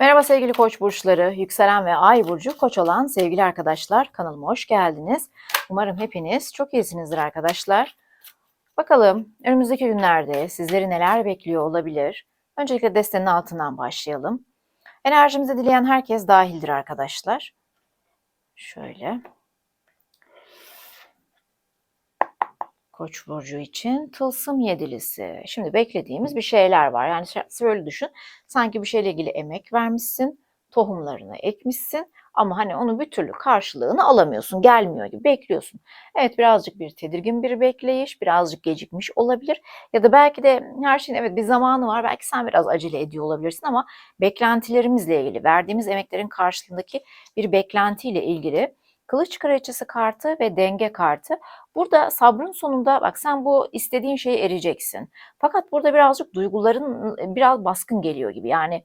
Merhaba sevgili koç burçları, yükselen ve ay burcu koç olan sevgili arkadaşlar kanalıma hoş geldiniz. Umarım hepiniz çok iyisinizdir arkadaşlar. Bakalım önümüzdeki günlerde sizleri neler bekliyor olabilir? Öncelikle destenin altından başlayalım. Enerjimizi dileyen herkes dahildir arkadaşlar. Şöyle. Koç burcu için tılsım yedilisi. Şimdi beklediğimiz bir şeyler var. Yani şöyle düşün. Sanki bir şeyle ilgili emek vermişsin, tohumlarını ekmişsin ama hani onu bir türlü karşılığını alamıyorsun, gelmiyor gibi bekliyorsun. Evet birazcık bir tedirgin bir bekleyiş, birazcık gecikmiş olabilir ya da belki de her şeyin evet bir zamanı var. Belki sen biraz acele ediyor olabilirsin ama beklentilerimizle ilgili, verdiğimiz emeklerin karşılığındaki bir beklentiyle ilgili Kılıç kraliçesi kartı ve denge kartı. Burada sabrın sonunda bak sen bu istediğin şeyi ereceksin. Fakat burada birazcık duyguların biraz baskın geliyor gibi. Yani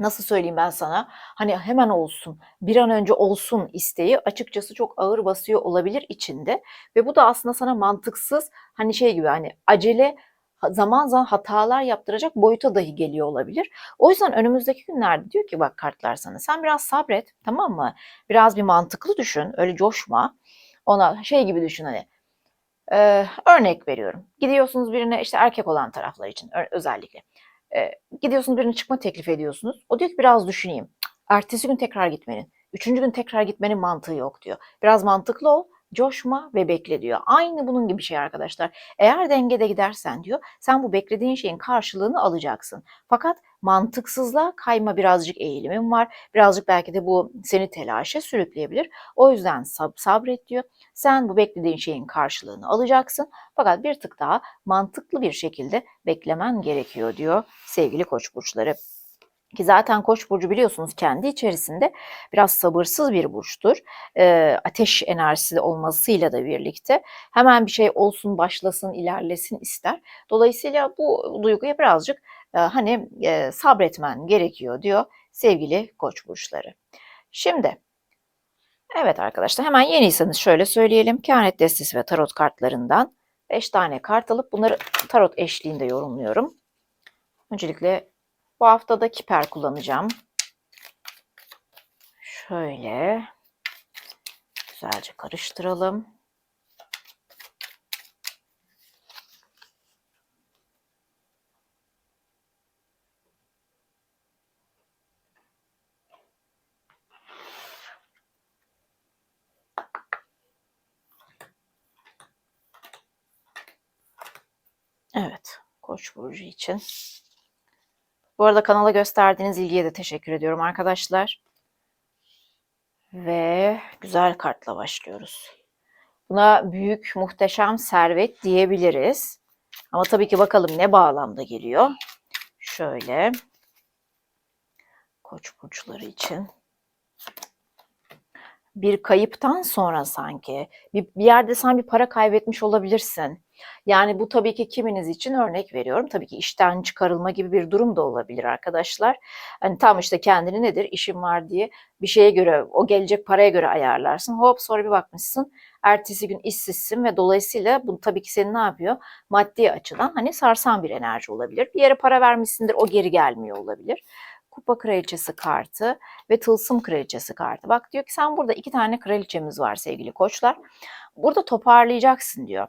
nasıl söyleyeyim ben sana? Hani hemen olsun, bir an önce olsun isteği açıkçası çok ağır basıyor olabilir içinde. Ve bu da aslında sana mantıksız hani şey gibi hani acele zaman zaman hatalar yaptıracak boyuta dahi geliyor olabilir. O yüzden önümüzdeki günlerde diyor ki bak kartlar sana sen biraz sabret tamam mı? Biraz bir mantıklı düşün öyle coşma. Ona şey gibi düşün hani ee, örnek veriyorum. Gidiyorsunuz birine işte erkek olan taraflar için özellikle. Ee, gidiyorsunuz birine çıkma teklif ediyorsunuz. O diyor ki biraz düşüneyim. Ertesi gün tekrar gitmenin. Üçüncü gün tekrar gitmenin mantığı yok diyor. Biraz mantıklı ol coşma ve bekle diyor. Aynı bunun gibi şey arkadaşlar. Eğer dengede gidersen diyor sen bu beklediğin şeyin karşılığını alacaksın. Fakat mantıksızlığa kayma birazcık eğilimim var. Birazcık belki de bu seni telaşa sürükleyebilir. O yüzden sab sabret diyor. Sen bu beklediğin şeyin karşılığını alacaksın. Fakat bir tık daha mantıklı bir şekilde beklemen gerekiyor diyor sevgili koç burçları. Ki zaten Koç burcu biliyorsunuz kendi içerisinde biraz sabırsız bir burçtur. E, ateş enerjisi olmasıyla da birlikte hemen bir şey olsun, başlasın, ilerlesin ister. Dolayısıyla bu duyguya birazcık e, hani e, sabretmen gerekiyor diyor sevgili Koç burçları. Şimdi evet arkadaşlar hemen yeniysanız şöyle söyleyelim. Kehanet destesi ve tarot kartlarından 5 tane kart alıp bunları tarot eşliğinde yorumluyorum. Öncelikle bu hafta da kiper kullanacağım. Şöyle güzelce karıştıralım. Evet, Koç burcu için bu arada kanala gösterdiğiniz ilgiye de teşekkür ediyorum arkadaşlar. Ve güzel kartla başlıyoruz. Buna büyük, muhteşem servet diyebiliriz. Ama tabii ki bakalım ne bağlamda geliyor. Şöyle. Koç burçları için. Bir kayıptan sonra sanki bir, bir yerde sen bir para kaybetmiş olabilirsin yani bu tabii ki kiminiz için örnek veriyorum. Tabii ki işten çıkarılma gibi bir durum da olabilir arkadaşlar. Hani tam işte kendini nedir işim var diye bir şeye göre o gelecek paraya göre ayarlarsın. Hop sonra bir bakmışsın ertesi gün işsizsin ve dolayısıyla bu tabii ki seni ne yapıyor? Maddi açıdan hani sarsan bir enerji olabilir. Bir yere para vermişsindir o geri gelmiyor olabilir. Kupa kraliçesi kartı ve tılsım kraliçesi kartı. Bak diyor ki sen burada iki tane kraliçemiz var sevgili koçlar. Burada toparlayacaksın diyor.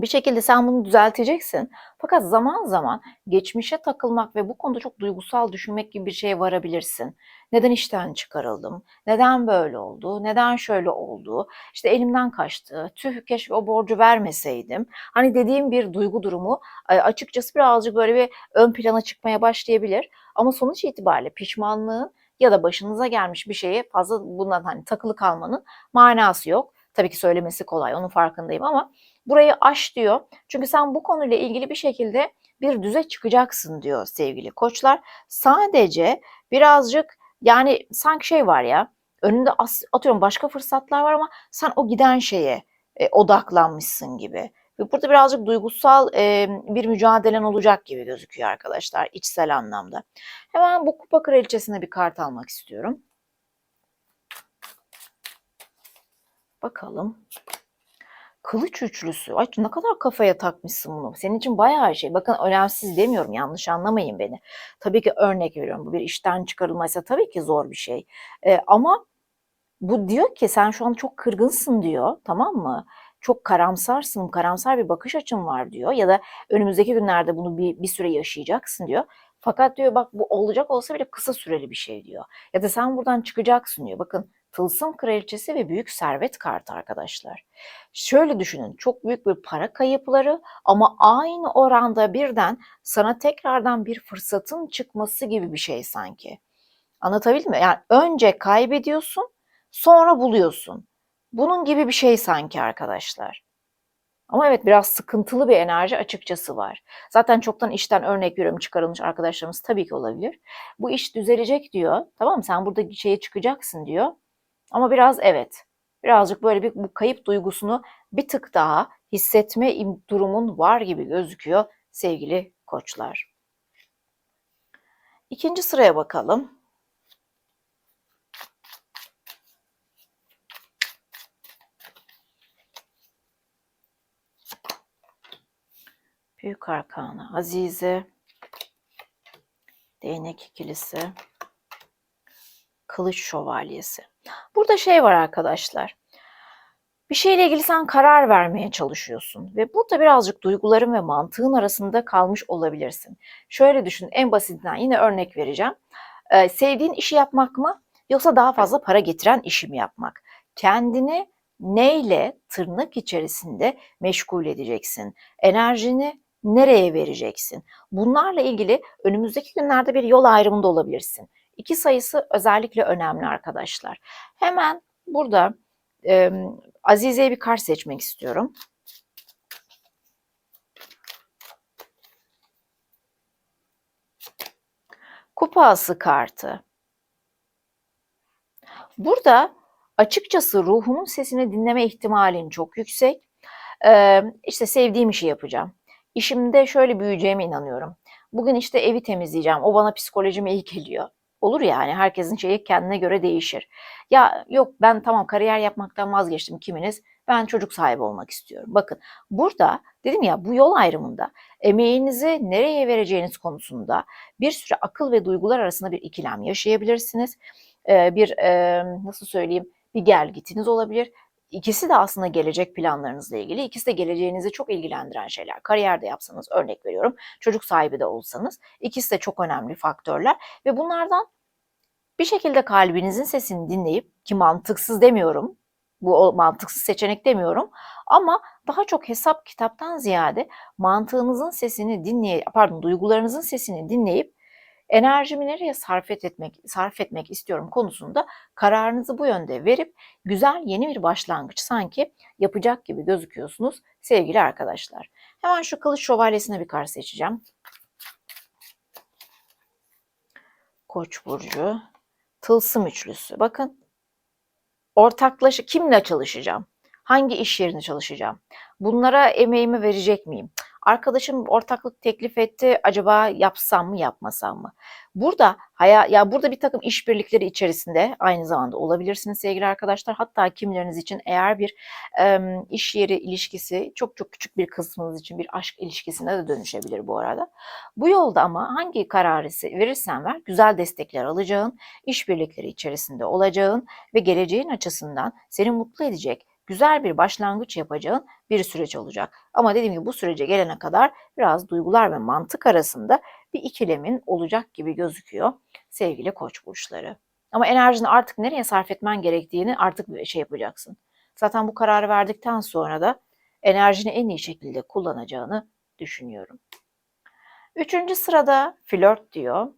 Bir şekilde sen bunu düzelteceksin. Fakat zaman zaman geçmişe takılmak ve bu konuda çok duygusal düşünmek gibi bir şeye varabilirsin. Neden işten çıkarıldım? Neden böyle oldu? Neden şöyle oldu? İşte elimden kaçtı. Tüh keşke o borcu vermeseydim. Hani dediğim bir duygu durumu açıkçası birazcık böyle bir ön plana çıkmaya başlayabilir. Ama sonuç itibariyle pişmanlığın ya da başınıza gelmiş bir şeye fazla bundan hani takılı kalmanın manası yok. Tabii ki söylemesi kolay onun farkındayım ama burayı aş diyor. Çünkü sen bu konuyla ilgili bir şekilde bir düze çıkacaksın diyor sevgili koçlar. Sadece birazcık yani sanki şey var ya önünde atıyorum başka fırsatlar var ama sen o giden şeye e, odaklanmışsın gibi. Burada birazcık duygusal e, bir mücadelen olacak gibi gözüküyor arkadaşlar içsel anlamda. Hemen bu kupa kraliçesine bir kart almak istiyorum. Bakalım. Kılıç üçlüsü. Ay ne kadar kafaya takmışsın bunu. Senin için bayağı şey. Bakın önemsiz demiyorum. Yanlış anlamayın beni. Tabii ki örnek veriyorum. Bu bir işten çıkarılmaysa tabii ki zor bir şey. Ee, ama bu diyor ki sen şu an çok kırgınsın diyor. Tamam mı? Çok karamsarsın, karamsar bir bakış açın var diyor. Ya da önümüzdeki günlerde bunu bir, bir süre yaşayacaksın diyor. Fakat diyor bak bu olacak olsa bile kısa süreli bir şey diyor. Ya da sen buradan çıkacaksın diyor. Bakın Tılsım Kraliçesi ve Büyük Servet kartı arkadaşlar. Şöyle düşünün çok büyük bir para kayıpları ama aynı oranda birden sana tekrardan bir fırsatın çıkması gibi bir şey sanki. Anlatabildim mi? Yani önce kaybediyorsun sonra buluyorsun. Bunun gibi bir şey sanki arkadaşlar. Ama evet biraz sıkıntılı bir enerji açıkçası var. Zaten çoktan işten örnek veriyorum çıkarılmış arkadaşlarımız tabii ki olabilir. Bu iş düzelecek diyor. Tamam mı? Sen burada şeye çıkacaksın diyor. Ama biraz evet. Birazcık böyle bir bu kayıp duygusunu bir tık daha hissetme durumun var gibi gözüküyor sevgili koçlar. İkinci sıraya bakalım. Büyük Arkana, Azize, Değnek ikilisi, Kılıç Şövalyesi. Burada şey var arkadaşlar. Bir şeyle ilgili sen karar vermeye çalışıyorsun ve burada birazcık duyguların ve mantığın arasında kalmış olabilirsin. Şöyle düşün, en basitinden yine örnek vereceğim. Ee, sevdiğin işi yapmak mı yoksa daha fazla para getiren işi mi yapmak? Kendini neyle tırnak içerisinde meşgul edeceksin? Enerjini nereye vereceksin? Bunlarla ilgili önümüzdeki günlerde bir yol ayrımında olabilirsin. İki sayısı özellikle önemli arkadaşlar. Hemen burada e, Azize'ye bir kart seçmek istiyorum. Kupası kartı. Burada açıkçası ruhumun sesini dinleme ihtimalin çok yüksek. Ee, işte sevdiğim işi yapacağım. İşimde şöyle büyüyeceğime inanıyorum. Bugün işte evi temizleyeceğim. O bana psikolojime iyi geliyor. Olur yani herkesin şeyi kendine göre değişir. Ya yok ben tamam kariyer yapmaktan vazgeçtim kiminiz. Ben çocuk sahibi olmak istiyorum. Bakın burada dedim ya bu yol ayrımında emeğinizi nereye vereceğiniz konusunda bir sürü akıl ve duygular arasında bir ikilem yaşayabilirsiniz. Bir nasıl söyleyeyim bir gelgitiniz olabilir. İkisi de aslında gelecek planlarınızla ilgili. İkisi de geleceğinizi çok ilgilendiren şeyler. Kariyerde yapsanız örnek veriyorum. Çocuk sahibi de olsanız. ikisi de çok önemli faktörler. Ve bunlardan bir şekilde kalbinizin sesini dinleyip ki mantıksız demiyorum. Bu mantıksız seçenek demiyorum. Ama daha çok hesap kitaptan ziyade mantığınızın sesini dinleyip, pardon duygularınızın sesini dinleyip enerjimi nereye sarf etmek sarf etmek istiyorum konusunda kararınızı bu yönde verip güzel yeni bir başlangıç sanki yapacak gibi gözüküyorsunuz sevgili arkadaşlar. Hemen şu kılıç şövalyesine bir kart seçeceğim. Koç burcu, tılsım üçlüsü. Bakın. Ortaklaşa kimle çalışacağım? Hangi iş yerinde çalışacağım? Bunlara emeğimi verecek miyim? Arkadaşım ortaklık teklif etti. Acaba yapsam mı yapmasam mı? Burada haya, ya burada bir takım işbirlikleri içerisinde aynı zamanda olabilirsiniz sevgili arkadaşlar. Hatta kimleriniz için eğer bir e, iş yeri ilişkisi çok çok küçük bir kısmınız için bir aşk ilişkisine de dönüşebilir bu arada. Bu yolda ama hangi kararı verirsen ver güzel destekler alacağın, işbirlikleri içerisinde olacağın ve geleceğin açısından seni mutlu edecek güzel bir başlangıç yapacağın bir süreç olacak. Ama dediğim gibi bu sürece gelene kadar biraz duygular ve mantık arasında bir ikilemin olacak gibi gözüküyor sevgili koç burçları. Ama enerjini artık nereye sarf etmen gerektiğini artık bir şey yapacaksın. Zaten bu kararı verdikten sonra da enerjini en iyi şekilde kullanacağını düşünüyorum. Üçüncü sırada flört diyor.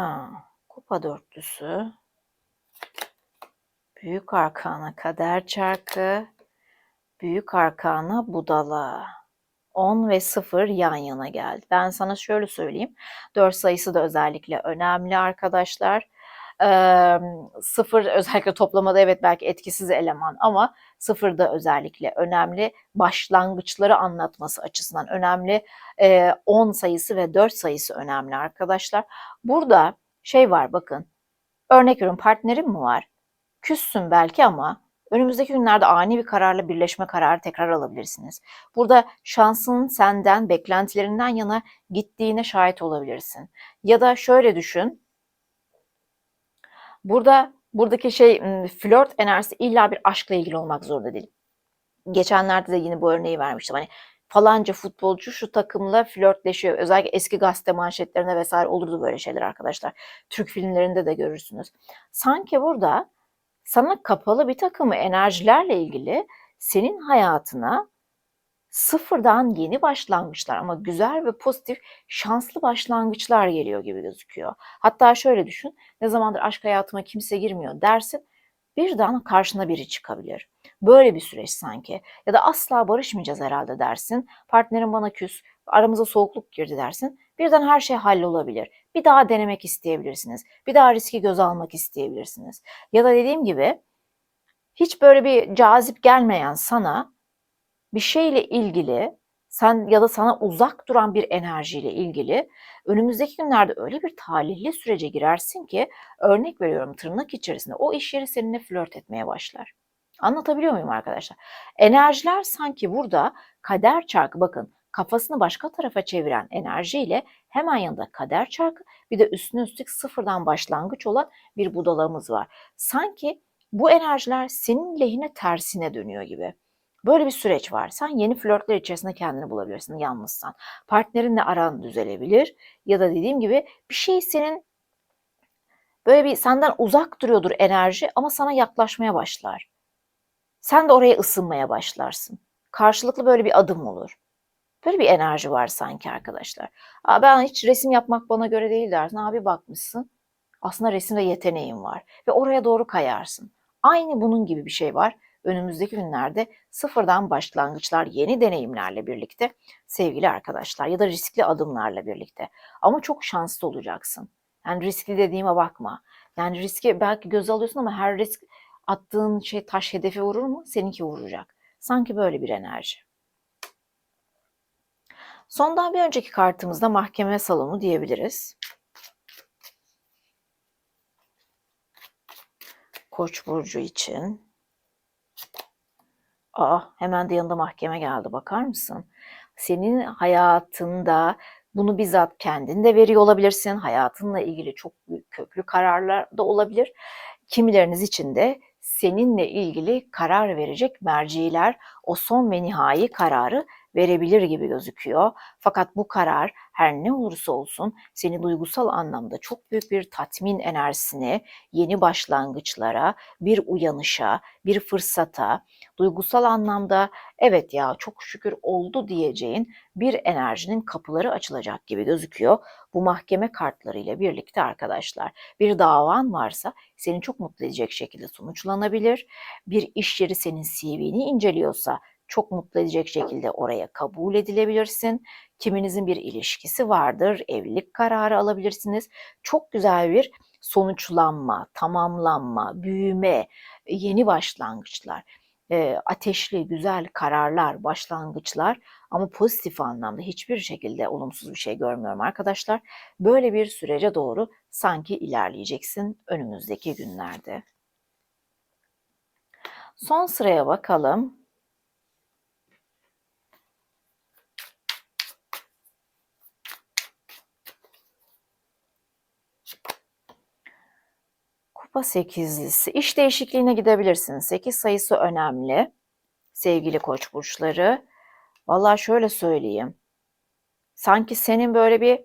Ha, kupa dörtlüsü. Büyük arkana kader çarkı. Büyük arkana budala. 10 ve 0 yan yana geldi. Ben sana şöyle söyleyeyim. 4 sayısı da özellikle önemli arkadaşlar. Eee, sıfır özellikle toplamada evet belki etkisiz eleman ama sıfırda özellikle önemli. Başlangıçları anlatması açısından önemli. 10 sayısı ve 4 sayısı önemli arkadaşlar. Burada şey var bakın. Örnek veriyorum partnerim mi var? Küssün belki ama önümüzdeki günlerde ani bir kararla birleşme kararı tekrar alabilirsiniz. Burada şansın senden, beklentilerinden yana gittiğine şahit olabilirsin. Ya da şöyle düşün. Burada buradaki şey flört enerjisi illa bir aşkla ilgili olmak zorunda değil. Geçenlerde de yine bu örneği vermiştim. Hani falanca futbolcu şu takımla flörtleşiyor. Özellikle eski gazete manşetlerinde vesaire olurdu böyle şeyler arkadaşlar. Türk filmlerinde de görürsünüz. Sanki burada sana kapalı bir takımı enerjilerle ilgili senin hayatına sıfırdan yeni başlangıçlar ama güzel ve pozitif şanslı başlangıçlar geliyor gibi gözüküyor. Hatta şöyle düşün, ne zamandır aşk hayatıma kimse girmiyor dersin, birden karşına biri çıkabilir. Böyle bir süreç sanki. Ya da asla barışmayacağız herhalde dersin, partnerin bana küs, aramıza soğukluk girdi dersin, birden her şey hallolabilir. Bir daha denemek isteyebilirsiniz, bir daha riski göze almak isteyebilirsiniz. Ya da dediğim gibi hiç böyle bir cazip gelmeyen sana bir şeyle ilgili sen ya da sana uzak duran bir enerjiyle ilgili önümüzdeki günlerde öyle bir talihli sürece girersin ki örnek veriyorum tırnak içerisinde o iş yeri seninle flört etmeye başlar. Anlatabiliyor muyum arkadaşlar? Enerjiler sanki burada kader çarkı bakın kafasını başka tarafa çeviren enerjiyle hemen yanında kader çarkı bir de üstüne üstlük sıfırdan başlangıç olan bir budalağımız var. Sanki bu enerjiler senin lehine tersine dönüyor gibi. Böyle bir süreç var. Sen yeni flörtler içerisinde kendini bulabilirsin yalnızsan. Partnerinle aran düzelebilir ya da dediğim gibi bir şey senin böyle bir senden uzak duruyordur enerji ama sana yaklaşmaya başlar. Sen de oraya ısınmaya başlarsın. Karşılıklı böyle bir adım olur. Böyle bir enerji var sanki arkadaşlar. Aa, ben hiç resim yapmak bana göre değil dersin. Abi bakmışsın. Aslında resimde yeteneğin var. Ve oraya doğru kayarsın. Aynı bunun gibi bir şey var önümüzdeki günlerde sıfırdan başlangıçlar, yeni deneyimlerle birlikte sevgili arkadaşlar ya da riskli adımlarla birlikte. Ama çok şanslı olacaksın. Yani riskli dediğime bakma. Yani riski belki göze alıyorsun ama her risk attığın şey taş hedefe vurur mu? Seninki vuracak. Sanki böyle bir enerji. Sondan bir önceki kartımızda mahkeme salonu diyebiliriz. Koç burcu için Aa, hemen de yanında mahkeme geldi bakar mısın? Senin hayatında bunu bizzat kendin de veriyor olabilirsin. Hayatınla ilgili çok büyük köklü kararlar da olabilir. Kimileriniz için de seninle ilgili karar verecek merciler o son ve nihai kararı verebilir gibi gözüküyor. Fakat bu karar her ne olursa olsun seni duygusal anlamda çok büyük bir tatmin enerjisine, yeni başlangıçlara, bir uyanışa, bir fırsata, duygusal anlamda evet ya çok şükür oldu diyeceğin bir enerjinin kapıları açılacak gibi gözüküyor. Bu mahkeme kartlarıyla birlikte arkadaşlar bir davan varsa seni çok mutlu edecek şekilde sonuçlanabilir. Bir iş yeri senin CV'ni inceliyorsa çok mutlu edecek şekilde oraya kabul edilebilirsin. Kiminizin bir ilişkisi vardır, evlilik kararı alabilirsiniz. Çok güzel bir sonuçlanma, tamamlanma, büyüme, yeni başlangıçlar, ateşli, güzel kararlar, başlangıçlar ama pozitif anlamda hiçbir şekilde olumsuz bir şey görmüyorum arkadaşlar. Böyle bir sürece doğru sanki ilerleyeceksin önümüzdeki günlerde. Son sıraya bakalım. Kupa sekizlisi. İş değişikliğine gidebilirsiniz. Sekiz sayısı önemli. Sevgili koç burçları. Vallahi şöyle söyleyeyim. Sanki senin böyle bir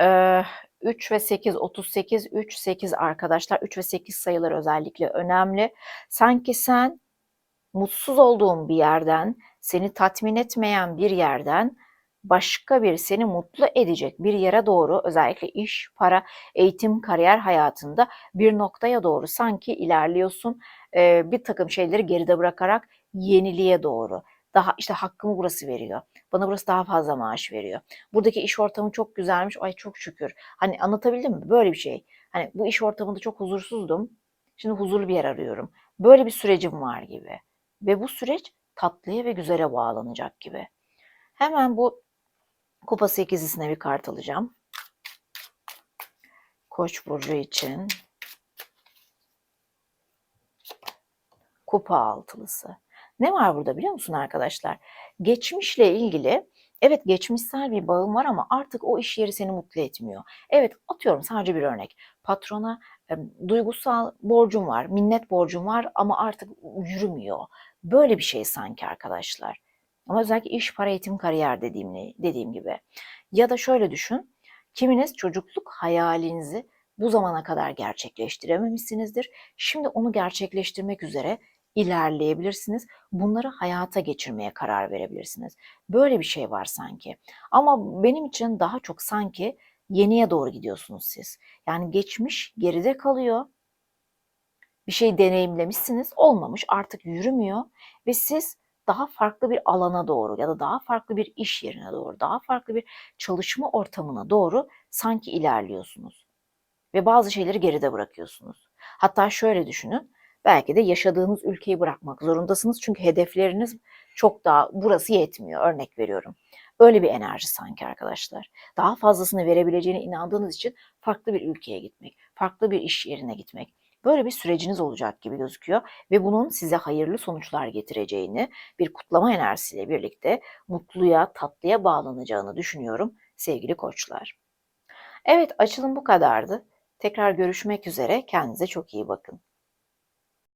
e, 3 ve 8, 38, 3, 8 arkadaşlar. 3 ve 8 sayılar özellikle önemli. Sanki sen mutsuz olduğun bir yerden, seni tatmin etmeyen bir yerden başka bir seni mutlu edecek bir yere doğru özellikle iş, para, eğitim, kariyer hayatında bir noktaya doğru sanki ilerliyorsun. Ee, bir takım şeyleri geride bırakarak yeniliğe doğru. Daha işte hakkımı burası veriyor. Bana burası daha fazla maaş veriyor. Buradaki iş ortamı çok güzelmiş. Ay çok şükür. Hani anlatabildim mi? Böyle bir şey. Hani bu iş ortamında çok huzursuzdum. Şimdi huzurlu bir yer arıyorum. Böyle bir sürecim var gibi. Ve bu süreç tatlıya ve güzele bağlanacak gibi. Hemen bu kupa sekizlisine bir kart alacağım. Koç burcu için kupa altılısı. Ne var burada biliyor musun arkadaşlar? Geçmişle ilgili evet geçmişsel bir bağım var ama artık o iş yeri seni mutlu etmiyor. Evet atıyorum sadece bir örnek. Patrona duygusal borcum var, minnet borcum var ama artık yürümüyor. Böyle bir şey sanki arkadaşlar. Ama özellikle iş, para, eğitim, kariyer dediğim, dediğim gibi. Ya da şöyle düşün. Kiminiz çocukluk hayalinizi bu zamana kadar gerçekleştirememişsinizdir. Şimdi onu gerçekleştirmek üzere ilerleyebilirsiniz. Bunları hayata geçirmeye karar verebilirsiniz. Böyle bir şey var sanki. Ama benim için daha çok sanki yeniye doğru gidiyorsunuz siz. Yani geçmiş geride kalıyor. Bir şey deneyimlemişsiniz, olmamış, artık yürümüyor ve siz daha farklı bir alana doğru ya da daha farklı bir iş yerine doğru, daha farklı bir çalışma ortamına doğru sanki ilerliyorsunuz. Ve bazı şeyleri geride bırakıyorsunuz. Hatta şöyle düşünün, belki de yaşadığınız ülkeyi bırakmak zorundasınız çünkü hedefleriniz çok daha burası yetmiyor. Örnek veriyorum. Öyle bir enerji sanki arkadaşlar. Daha fazlasını verebileceğine inandığınız için farklı bir ülkeye gitmek, farklı bir iş yerine gitmek. Böyle bir süreciniz olacak gibi gözüküyor ve bunun size hayırlı sonuçlar getireceğini, bir kutlama enerjisiyle birlikte mutluya, tatlıya bağlanacağını düşünüyorum sevgili koçlar. Evet açılım bu kadardı. Tekrar görüşmek üzere. Kendinize çok iyi bakın.